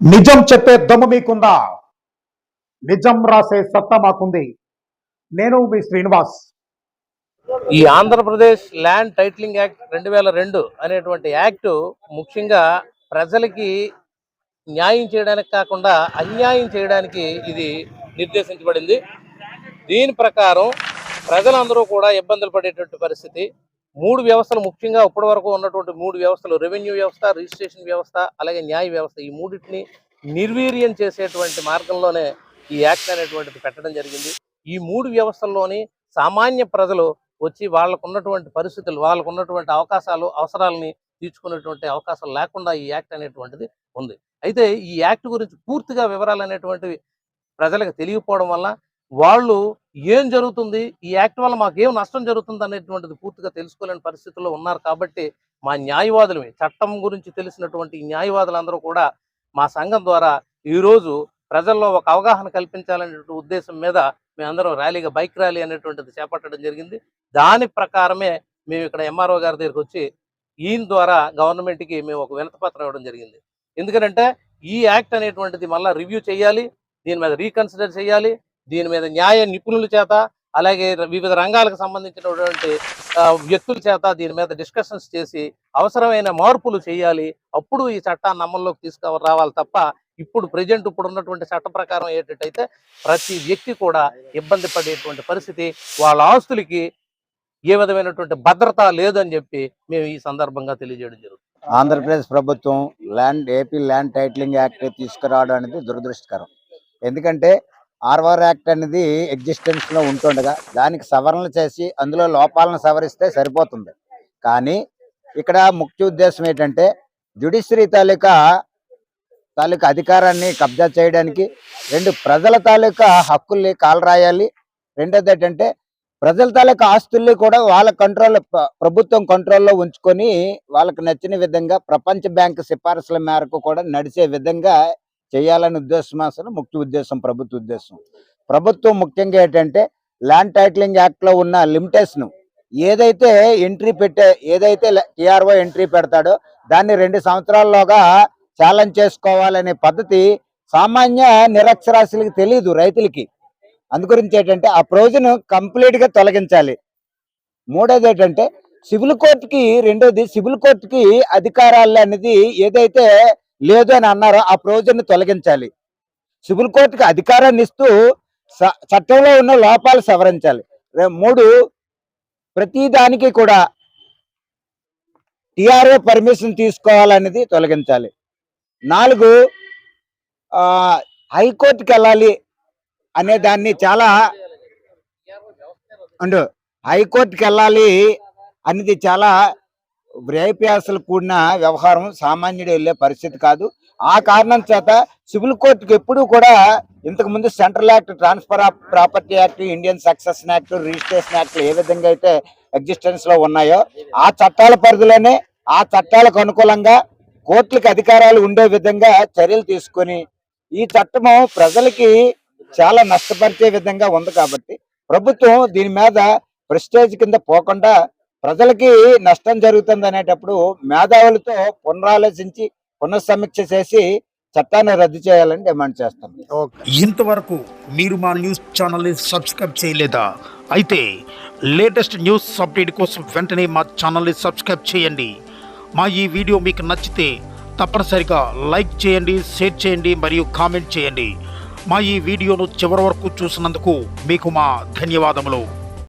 నిజం చెప్పే దమ్ము మీకుందా? నిజం రాసే సత్తా మాకుంది. నేను మీ శ్రీనివాస్. ఈ ఆంధ్రప్రదేశ్ ల్యాండ్ టైటిలింగ్ యాక్ట్ రెండు వేల రెండు అనేటువంటి యాక్ట్ ముఖ్యంగా ప్రజలకి న్యాయం చేయడానికి కాకుండా అన్యాయం చేయడానికి ఇది నిర్దేశించబడింది. దీని ప్రకారం ప్రజలందరూ కూడా ఇబ్బందులు పడేటువంటి పరిస్థితి. మూడు వ్యవస్థలు ముఖ్యంగా ఇప్పటి వరకు ఉన్నటువంటి మూడు వ్యవస్థలు రెవెన్యూ వ్యవస్థ రిజిస్ట్రేషన్ వ్యవస్థ అలాగే న్యాయ వ్యవస్థ ఈ మూడింటిని నిర్వీర్యం చేసేటువంటి మార్గంలోనే ఈ యాక్ట్ అనేటువంటిది పెట్టడం జరిగింది. ఈ మూడు వ్యవస్థల్లోని సామాన్య ప్రజలు వచ్చి వాళ్ళకు ఉన్నటువంటి పరిస్థితులు వాళ్ళకు ఉన్నటువంటి అవకాశాలు అవసరాలని తీర్చుకునేటువంటి అవకాశం లేకుండా ఈ యాక్ట్ అనేటువంటిది ఉంది. అయితే ఈ యాక్ట్ గురించి పూర్తిగా వివరాలు అనేటువంటివి ప్రజలకు తెలియకపోవడం వల్ల వాళ్ళు ఏం జరుగుతుంది? ఈ యాక్ట్ వల్ల మాకు ఏం నష్టం జరుగుతుంది అనేటువంటిది పూర్తిగా తెలుసుకోలేని పరిస్థితుల్లో ఉన్నారు కాబట్టి మా న్యాయవాదులమే చట్టం గురించి తెలిసినటువంటి న్యాయవాదులందరూ కూడా మా సంఘం ద్వారా ఈరోజు ప్రజల్లో ఒక అవగాహన కల్పించాలనేటువంటి ఉద్దేశం మీద మేమందరం ర్యాలీగా బైక్ ర్యాలీ అనేటువంటిది చేపట్టడం జరిగింది. దాని ప్రకారమే మేము ఇక్కడ ఎంఆర్ఓ గారి దగ్గరికి వచ్చి ఈయన ద్వారా గవర్నమెంట్కి మేము ఒక వినతపత్రం ఇవ్వడం జరిగింది. ఎందుకంటే ఈ యాక్ట్ అనేటువంటిది మళ్ళీ రివ్యూ చేయాలి దీని మీద రీకన్సిడర్ చేయాలి దీని మీద న్యాయ నిపుణుల చేత అలాగే వివిధ రంగాలకు సంబంధించినటువంటి వ్యక్తుల చేత దీని మీద డిస్కషన్స్ చేసి అవసరమైన మార్పులు చేయాలి. అప్పుడు ఈ చట్టాన్ని అమల్లోకి తీసుకు రావాలి తప్ప ఇప్పుడు ప్రజెంట్ ఇప్పుడు ఉన్నటువంటి చట్ట ప్రకారం ఏంటంటే ప్రతి వ్యక్తి కూడా ఇబ్బంది పడేటువంటి పరిస్థితి వాళ్ళ ఆస్తులకి ఏ విధమైనటువంటి భద్రత లేదని చెప్పి మేము ఈ సందర్భంగా తెలియజేయడం జరుగుతుంది. ఆంధ్రప్రదేశ్ ప్రభుత్వం land AP land titling act తీసుకురావడం అనేది దురదృష్టకరం. ఎందుకంటే ఆర్ఆర్ యాక్ట్ అనేది ఎగ్జిస్టెన్స్లో ఉంటుండగా దానికి సవరణలు చేసి అందులో లోపాలను సవరిస్తే సరిపోతుంది. కానీ ఇక్కడ ముఖ్య ఉద్దేశం ఏంటంటే జ్యుడిషియరీ తాలూకా తాలూకా అధికారాన్ని కబ్జా చేయడానికి రెండు ప్రజల తాలూకా హక్కుల్ని కాలరాయాలి. రెండోది ఏంటంటే ప్రజల తాలూకా ఆస్తుల్ని కూడా వాళ్ళ కంట్రోల్ ప్రభుత్వం కంట్రోల్లో ఉంచుకొని వాళ్ళకి నచ్చిన విధంగా ప్రపంచ బ్యాంకు సిఫార్సుల మేరకు కూడా నడిచే విధంగా చేయాలనే ఉద్దేశం అసలు ముఖ్య ఉద్దేశం ప్రభుత్వ ఉద్దేశం. ప్రభుత్వం ముఖ్యంగా ఏంటంటే ల్యాండ్ టైటిలింగ్ యాక్ట్లో ఉన్న లిమిటేషన్ ఏదైతే ఎంట్రీ పెట్టే ఏదైతే టీఆర్ఓ ఎంట్రీ పెడతాడో దాన్ని రెండు సంవత్సరాల్లోగా ఛాలెంజ్ చేసుకోవాలనే పద్ధతి సామాన్య నిరక్షరాస్యులకి తెలియదు రైతులకి. అందుగురించి ఏంటంటే ఆ ప్రొవిజన్ కంప్లీట్గా తొలగించాలి. మూడోది ఏంటంటే సివిల్ కోర్టుకి రెండోది సివిల్ కోర్టుకి అధికారాలు అనేది ఏదైతే లేదు అని అన్నారో ఆ ప్రొవిజన్ తొలగించాలి. సివిల్ కోర్టుకి అధికారాన్ని ఇస్తూ స- చట్టంలో ఉన్న లోపాలు సవరించాలి. మూడు ప్రతి దానికి కూడా టిఆర్ఏ పర్మిషన్ తీసుకోవాలనేది తొలగించాలి. నాలుగు హైకోర్టుకి వెళ్ళాలి అనే దాన్ని చాలా ఉండు హైకోర్టుకి వెళ్ళాలి అనేది చాలా వ్యయప్యాసలు కూడిన వ్యవహారం సామాన్యుడు వెళ్ళే పరిస్థితి కాదు. ఆ కారణం చేత సివిల్ కోర్టుకి ఎప్పుడూ కూడా ఇంతకు ముందు central act transfer of property act Indian succession act registration act ఏ విధంగా అయితే ఎగ్జిస్టెన్స్లో ఉన్నాయో ఆ చట్టాల పరిధిలోనే ఆ చట్టాలకు అనుకూలంగా కోర్టులకు అధికారాలు ఉండే విధంగా చర్యలు తీసుకొని ఈ చట్టము ప్రజలకి చాలా నష్టపరిచే విధంగా ఉంది కాబట్టి ప్రభుత్వం దీని మీద ప్రెస్టేజ్ కింద పోకుండా ప్రజలకి నష్టం జరుగుతుంది అనేటప్పుడు మేధావులతో పునరాలోచించి పునఃసమీక్ష చేసి చట్టాన్ని రద్దు చేయాలని డిమాండ్ చేస్తాం ఇంతవరకు మీరు మా న్యూస్ ఛానల్ని సబ్స్క్రైబ్ చేయలేదా? అయితే లేటెస్ట్ న్యూస్ అప్డేట్ కోసం వెంటనే మా ఛానల్ని సబ్స్క్రైబ్ చేయండి. మా ఈ వీడియో మీకు నచ్చితే తప్పనిసరిగా లైక్ చేయండి షేర్ చేయండి మరియు కామెంట్ చేయండి. మా ఈ వీడియోను చివరి వరకు చూసినందుకు మీకు మా ధన్యవాదములు.